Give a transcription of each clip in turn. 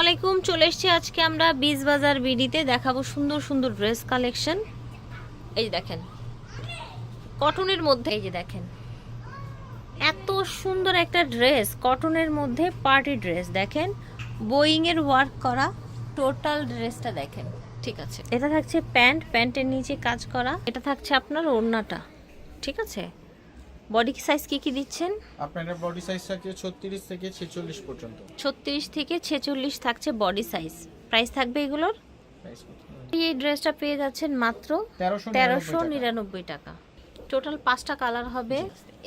আলাইকুম, চলে এসেছি আজকে আমরা বিজ বাজার বিডিতে। দেখাবো সুন্দর সুন্দর ড্রেস কালেকশন এই যে দেখেন কটনের মধ্যে, এই যে দেখেন, এত সুন্দর একটা ড্রেস কটনের মধ্যে পার্টি ড্রেস দেখেন বোয়িং এর ওয়ার্ক করা টোটাল ড্রেসটা দেখেন, ঠিক আছে। এটা থাকছে প্যান্ট প্যান্টের নিচে কাজ করা। এটা থাকছে আপনার ওড়নাটা, ঠিক আছে? বডি সাইজ কি কি দিচ্ছেন? আপনার বডি সাইজ থাকছে ছত্রিশ থেকে ছেচল্লিশ পর্যন্ত। ছত্রিশ থেকে ছেচল্লিশ থাকছে বডি সাইজ। প্রাইস থাকবে এগুলোর? এই ড্রেসটা পেয়ে যাচ্ছেন মাত্র তেরোশো তেরোশো নিরানব্বই টাকা। টোটাল পাঁচটা কালার হবে।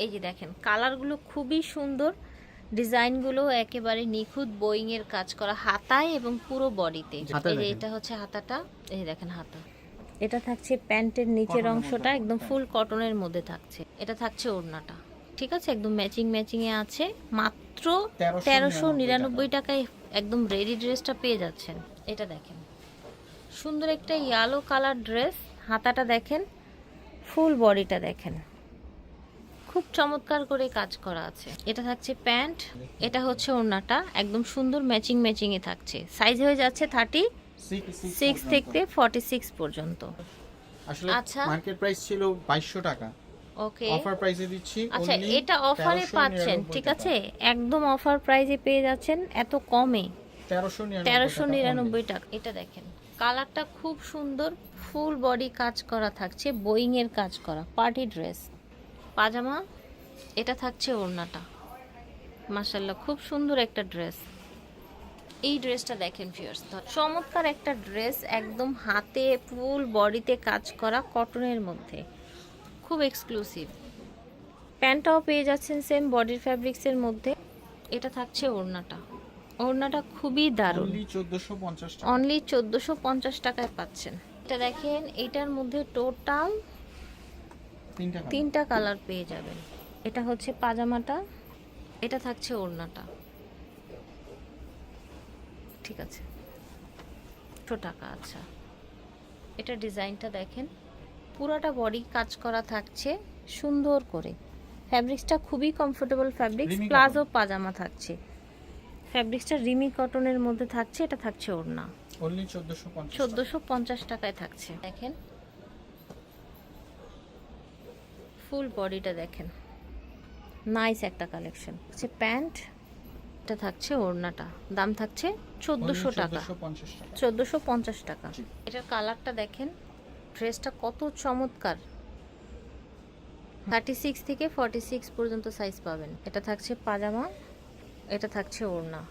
এই যে দেখেন কালারগুলো খুবই সুন্দর। ডিজাইনগুলো একেবারে নিখুঁত বোয়িং এর কাজ করা হাতায় এবং পুরো বডিতে এই যে এটা হচ্ছে হাতাটা। এই দেখেন হাতা। এটা থাকছে প্যান্টের নিচের অংশটা একদম ফুল কটনের মধ্যে থাকছে। এটা থাকছে ওড়নাটা। ঠিক আছে? একদম ম্যাচিং ম্যাচিং এ আছে। মাত্র তেরোশো নিরানব্বই টাকায় একদম রেডি ড্রেসটা পেয়ে যাচ্ছেন। এটা দেখেন। সুন্দর একটা ইয়ালো কালার ড্রেস হাতাটা দেখেন। ফুল বডিটা দেখেন। খুব চমৎকার করে কাজ করা আছে। এটা থাকছে প্যান্ট। এটা হচ্ছে ওড়নাটা। একদম সুন্দর ম্যাচিং ম্যাচিং এ থাকছে। সাইজ হয়ে যাচ্ছে থার্টি সিক্স থেকে ফর্টি সিক্স পর্যন্ত। আসলে আচ্ছা। মার্কেট প্রাইস ছিল বাইশশো টাকা। ওকে অফার প্রাইসে দিচ্ছি আচ্ছা এটা অফারে পাচ্ছেন ঠিক আছে? একদম অফার প্রাইজে পেয়ে যাচ্ছেন এত কমে। তেরোশো নিরানব্বই নিরানব্বই টাকা। এটা দেখেন কালারটা খুব সুন্দর ফুল বডি কাজ করা থাকছে বোয়িং এর কাজ করা পার্টি ড্রেস পাজামা এটা থাকছে ওড়নাটা। মাসাল্লাহ খুব সুন্দর একটা ড্রেস এই ড্রেসটা দেখেন ফিয়ার্স চমৎকার একটা ড্রেস একদম হাতে ফুল বডিতে কাজ করা কটনের মধ্যে। খুব এক্সক্লুসিভ প্যান্টটাও পেয়ে যাচ্ছেন সেম বডির ফ্যাব্রিক্সের মধ্যে। এটা থাকছে ওড়নাটা। ওড়নাটা খুবই দারুণ। অনলি চোদ্দশো পঞ্চাশ টাকা। অনলি চোদ্দোশো পঞ্চাশ টাকায় পাচ্ছেন। এটা দেখেন এটার মধ্যে টোটাল তিনটা কালার পেয়ে যাবেন। এটা হচ্ছে পাজামাটা এটা থাকছে ওড়নাটা। ঠিক আছে। একশো টাকা আচ্ছা। এটা ডিজাইনটা দেখেন। পুরোটা বডি কাজ করা থাকছে সুন্দর করে। ফ্যাব্রিক্সটা খুবই কমফোর্টেবল ফ্যাব্রিক্স প্লাজো পাজামা থাকছে। ফ্যাব্রিক্সটা রিমি কটনের মধ্যে থাকছে এটা থাকছে ওড়না। চোদ্দোশো পঞ্চাশ টাকায় থাকছে। দেখেন। ফুল বডিটা দেখেন। নাইস একটা কালেকশন হচ্ছে প্যান্ট। এটা থাকছে ওড়নাটা। দাম থাকছে চোদ্দোশো টাকা। চোদ্দশো পঞ্চাশ টাকা। চোদ্দোশো পঞ্চাশ টাকা। এটার কালারটা দেখেন ড্রেসটা কত চমৎকার। থার্টি সিক্স থেকে ফর্টি সিক্স পর্যন্ত সাইজ পাবেন। এটা থাকছে পাজামা এটা থাকছে ওড়না।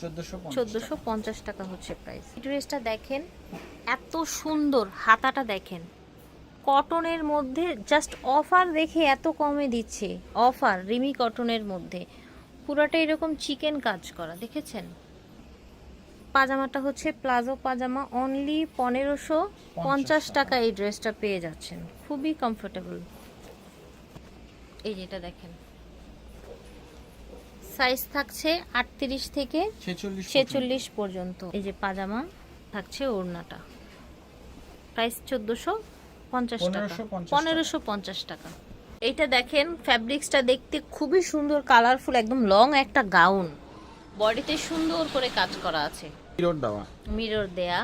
চোদ্দশো চোদ্দোশো পঞ্চাশ টাকা হচ্ছে প্রাইস ড্রেসটা দেখেন এত সুন্দর হাতাটা দেখেন। কটনের মধ্যে জাস্ট অফার দেখে এত কমে দিচ্ছে। অফার রিমি কটনের মধ্যে। পুরোটা এরকম চিকেন কাজ করা দেখেছেন? পাজামাটা হচ্ছে প্লাজো পাজামা অনলি পনেরোশো পঞ্চাশ টাকা এই ড্রেসটা পেয়ে যাচ্ছেন। খুবই কমফোর্টেবল এই যেটা দেখেন। সাইজ থাকছে আটত্রিশ থেকে ছেচল্লিশ পর্যন্ত। এই যে পাজামা থাকছে ওড়নাটা। প্রাইস চোদ্দোশো পঞ্চাশ টাকা। পনেরোশো পঞ্চাশ টাকা। এইটা দেখেন ফ্যাব্রিক্সটা দেখতে খুবই সুন্দর কালারফুল একদম লং একটা গাউন বডিতে সুন্দর করে কাজ করা আছে। পিরিয়ড দেওয়া। মিরর দেয়া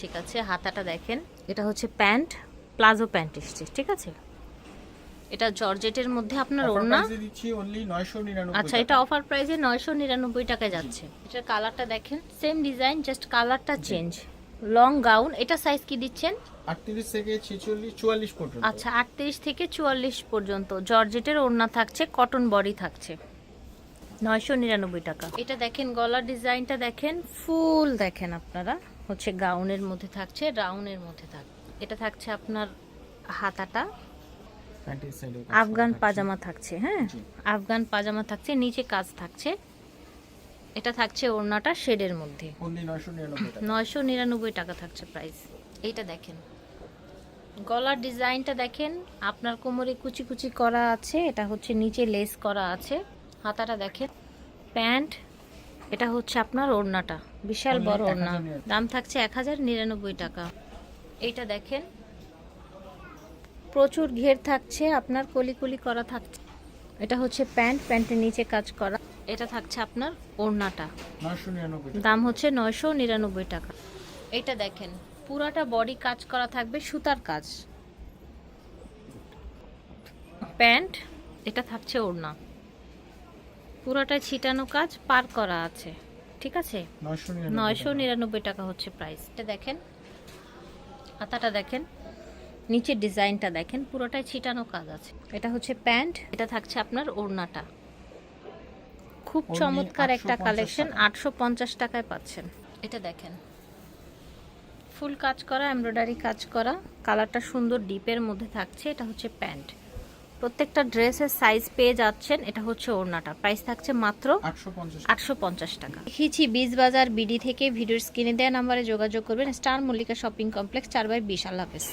ঠিক আছে হাতাটা দেখেন। এটা হচ্ছে প্যান্ট প্লাজো প্যান্ট এসছে ঠিক আছে? এটা জর্জেটের মধ্যে আপনার ওড়না। আচ্ছা এটা অফার প্রাইসে নয়শো নিরানব্বই টাকায় যাচ্ছে। এটার কালারটা দেখেন সেম ডিজাইন জাস্ট কালারটা চেঞ্জ লং গাউন এটা সাইজ কি দিচ্ছেন? আটত্রিশ থেকে ছেচল্লিশ চুয়াল্লিশ পর্যন্ত। আচ্ছা আটত্রিশ থেকে চুয়াল্লিশ পর্যন্ত। জর্জেটের ওড়না থাকছে কটন বডি থাকছে। নয়শো নিরানব্বই টাকা। এটা দেখেন গলার ডিজাইনটা দেখেন ফুল দেখেন আপনারা। হচ্ছে গাউনের মধ্যে থাকছে রাউনের মধ্যে থাক এটা থাকছে আপনার হাতাটা। আফগান পাজামা থাকছে হ্যাঁ? আফগান পাজামা থাকছে নিচে কাজ থাকছে। এটা থাকছে ওড়নাটা শেডের মধ্যে। নয়শো নিরানব্বই টাকা? থাকছে প্রাইস এইটা দেখেন। গলার ডিজাইনটা দেখেন আপনার কোমরে কুচি কুচি করা আছে এটা হচ্ছে নিচে লেস করা আছে হাতাটা দেখেন। প্যান্ট এটা হচ্ছে আপনার ওড়নাটা বিশাল বড় ওড়না। দাম থাকছে এক হাজার নিরানব্বই টাকা। এইটা দেখেন প্রচুর ঘের থাকছে আপনার কলি কলি করা থাকছে। এটা হচ্ছে প্যান্ট প্যান্টের নিচে কাজ করা। এটা থাকছে আপনার ওড়নাটা। দাম হচ্ছে নয়শো নিরানব্বই টাকা। এটা দেখেন পুরাটা বডি কাজ করা থাকবে সুতার কাজ। প্যান্ট এটা থাকছে ওড়না। পুরোটা ছিটানো কাজ পার করা আছে। ঠিক আছে? নয়শো নয়শো নিরানব্বই টাকা হচ্ছে প্রাইস এটা দেখেন হাতাটা দেখেন নিচের ডিজাইনটা দেখেন পুরোটাই ছিটানো কাজ আছে। এটা হচ্ছে প্যান্ট এটা থাকছে আপনার ওড়নাটা। খুব চমৎকার একটা কালেকশন আটশো পঞ্চাশ টাকায় পাচ্ছেন। এটা দেখেন। ফুল কাজ করা এমব্রয়ডারি কাজ করা কালারটা সুন্দর ডিপের মধ্যে থাকছে এটা হচ্ছে প্যান্ট। প্রত্যেকটা ড্রেসের সাইজ পেয়ে যাচ্ছেন এটা হচ্ছে ওড়নাটা। প্রাইস থাকছে মাত্র আটশো পঞ্চাশ টাকা। দেখিয়েছি বীজ বাজার বিডি থেকে ভিডিওর স্ক্রিনে দেওয়া নাম্বারে যোগাযোগ করবেন। স্টার মল্লিকা শপিং কমপ্লেক্স চার বাই বিশ। আল্লাহ হাফেজ।